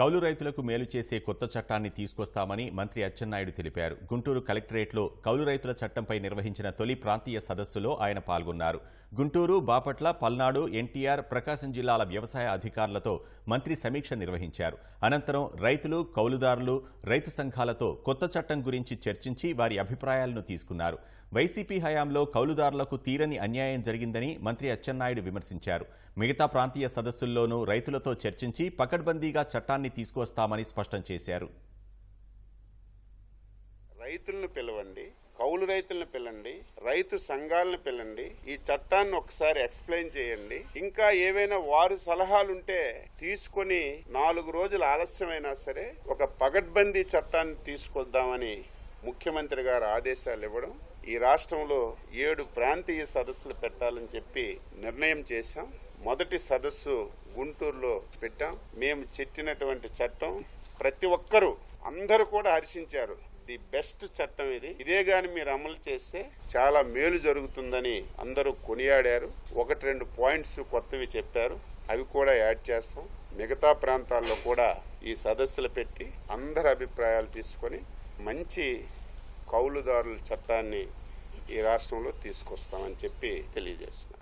కౌలు రైతులకు మేలు చేసే కొత్త చట్టాన్ని తీసుకొస్తామని మంత్రి అచ్చెన్నాయుడు తెలిపారు. గుంటూరు కలెక్టరేట్లో కౌలు రైతుల చట్టంపై నిర్వహించిన తొలి ప్రాంతీయ సదస్సులో ఆయన పాల్గొన్నారు. గుంటూరు బాపట్ల పల్నాడు ఎన్టీఆర్ ప్రకాశం జిల్లాల వ్యవసాయ అధికారులతో మంత్రి సమీక్ష నిర్వహించారు. అనంతరం రైతులు కౌలుదారులు రైతు సంఘాలతో కొత్త చట్టం గురించి చర్చించి వారి అభిప్రాయాలను తీసుకున్నారు. వైసీపీ హయాంలో కౌలుదారులకు తీరని అన్యాయం జరిగిందని మంత్రి అచ్చెన్నాయుడు విమర్శించారు. మిగతా ప్రాంతీయ సదస్సుల్లోనూ రైతులతో చర్చించి పకడ్బందీగా చట్టాన్ని తీసుకువస్తామని స్పష్టం చేశారు. రైతులను పిలవండి కౌలు రైతులను పిలండి రైతు సంఘాలను పిలండి ఈ చట్టాన్ని ఒకసారి ఎక్స్ప్లెయిన్ చేయండి. ఇంకా ఏవైనా వారు సలహాలుంటే తీసుకొని నాలుగు రోజులు ఆలస్యమైనా సరే ఒక పగడ్బందీ చట్టాన్ని తీసుకొద్దామని ముఖ్యమంత్రి గారు ఆదేశాలు ఇవ్వడం ఈ రాష్ట్రంలో ఏడు ప్రాంతీయ సదస్సులు పెట్టాలని చెప్పి నిర్ణయం చేశాం. మొదటి సదస్సు గుంటూరులో పెట్టాం. మేము చెప్పినటువంటి చట్టం ప్రతి ఒక్కరూ అందరూ కూడా హర్షించారు. ది బెస్ట్ చట్టం ఇది. ఇదే గాని మీరు అమలు చేస్తే చాలా మేలు జరుగుతుందని అందరూ కొనియాడారు. ఒకటి రెండు పాయింట్స్ కొత్తవి చెప్పారు. అవి కూడా యాడ్ చేస్తాం. మిగతా ప్రాంతాల్లో కూడా ఈ సదస్సులు పెట్టి అందరి అభిప్రాయాలు తీసుకొని మంచి కౌలుదారుల చట్టాన్ని ఈ రాష్ట్రంలో తీసుకొస్తామని చెప్పి తెలియజేస్తున్నాం.